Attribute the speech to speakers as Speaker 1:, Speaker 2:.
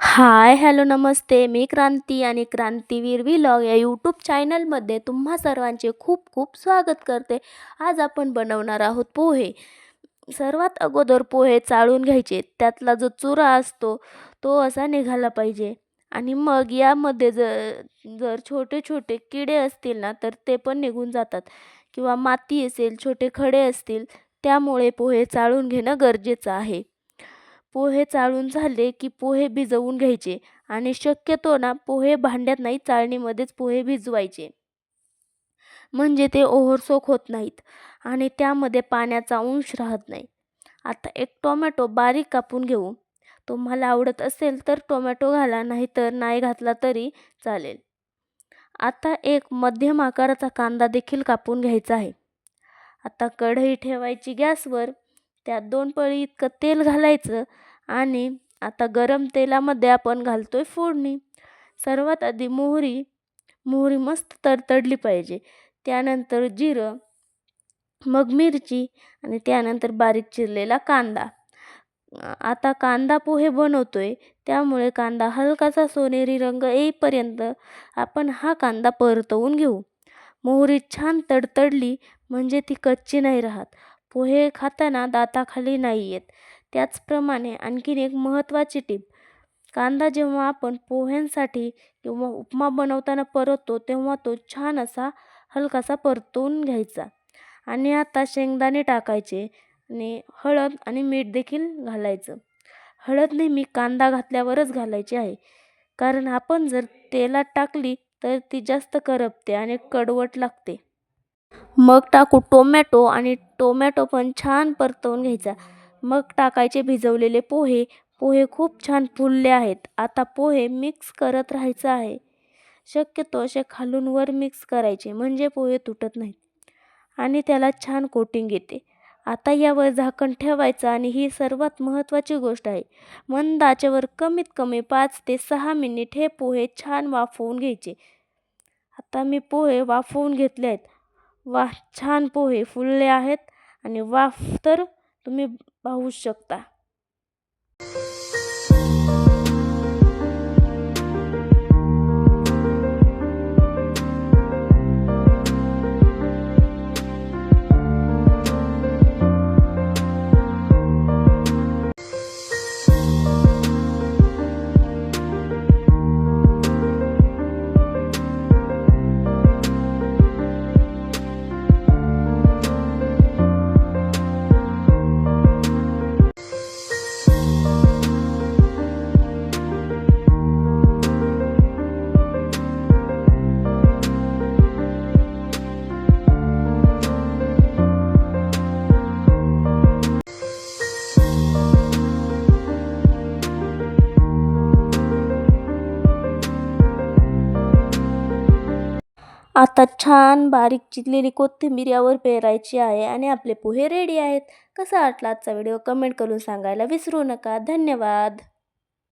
Speaker 1: Hi hello नमस्ते. मी क्रांती आणि क्रांतीवीर vlog या YouTube चॅनलमध्ये तुम्हा सर्वांचे खूप खूप स्वागत करते. आज आपण बनवणार आहोत पोहे. सर्वात अगोदर पोहे चाळून घ्यायचे. त्यातला जो चुरा असतो तो असा निघाला पाहिजे. आणि मग यामध्ये जर जर छोटे छोटे किडे असतील ना तर ते पण निघून जातात. किंवा माती असेल छोटे खडे असतील त्यामुळे पोहे चाळून घेणं गरजेचं आहे. पोहे चाळून झाले की पोहे भिजवून घ्यायचे आणि शक्यतो ना पोहे भांड्यात नाही चाळणीमध्येच पोहे भिजवायचे. म्हणजे ते ओव्हरसोक होत नाहीत आणि त्यामध्ये पाण्याचा अंश राहत नाही. आता एक टोमॅटो बारीक कापून घेऊ. तुम्हाला आवडत असेल तर टोमॅटो घाला नाहीतर नाही घातला तरी चालेल. आता एक मध्यम आकाराचा कांदा देखील कापून घ्यायचा आहे. आता कढई ठेवायची गॅसवर त्यात दोन पळी इतकं तेल घालायचं आणि आता गरम तेलामध्ये आपण घालतो आहे फोडणी. सर्वात आधी मोहरी मोहरी मस्त तडतडली पाहिजे. त्यानंतर जिरं मग मिरची आणि त्यानंतर बारीक चिरलेला कांदा. आता कांदा पोहे बनवतो आहे त्यामुळे कांदा हलकासा सोनेरी रंग येईपर्यंत आपण हा कांदा परतवून घेऊ. मोहरी छान तडतडली म्हणजे ती कच्ची नाही राहत. पोहे खाताना दाताखाली नाही येत. त्याचप्रमाणे आणखीन एक महत्त्वाची टीप. कांदा जेव्हा आपण पोह्यांसाठी किंवा उपमा बनवताना परततो तेव्हा तो छान असा हलकासा परतून घ्यायचा. आणि आता शेंगदाणे टाकायचे आणि हळद आणि मीठ देखील घालायचं. हळद नेहमी कांदा घातल्यावरच घालायची आहे. कारण आपण जर तेलात टाकली तर ती जास्त करपते आणि कडवट लागते. मग टाकू टोमॅटो आणि टोमॅटो पण छान परतवून घ्यायचा. मग टाकायचे भिजवलेले पोहे. पोहे खूप छान फुलले आहेत. आता पोहे मिक्स करत राहायचं आहे. शक्यतो असे खालून वर मिक्स करायचे म्हणजे पोहे तुटत नाहीत. आणि त्याला छान कोटिंग येते. आता यावर झाकण ठेवायचं आणि ही सर्वात महत्त्वाची गोष्ट आहे. मंद आचेवर कमीत कमी पाच ते सहा मिनिट हे पोहे छान वाफवून घ्यायचे. आता मी पोहे वाफवून घेतले आहेत. वा छान पोहे फुलले आहेत आणि वाफ तर तुम्ही पाहू शकता. आता छान बारीक चिरलेली कोथिंबीर यावर पेरायची आहे आणि आपले पोहे रेडी आहेत. कसा वाटला आजचा व्हिडिओ कमेंट करून सांगायला विसरू नका. धन्यवाद.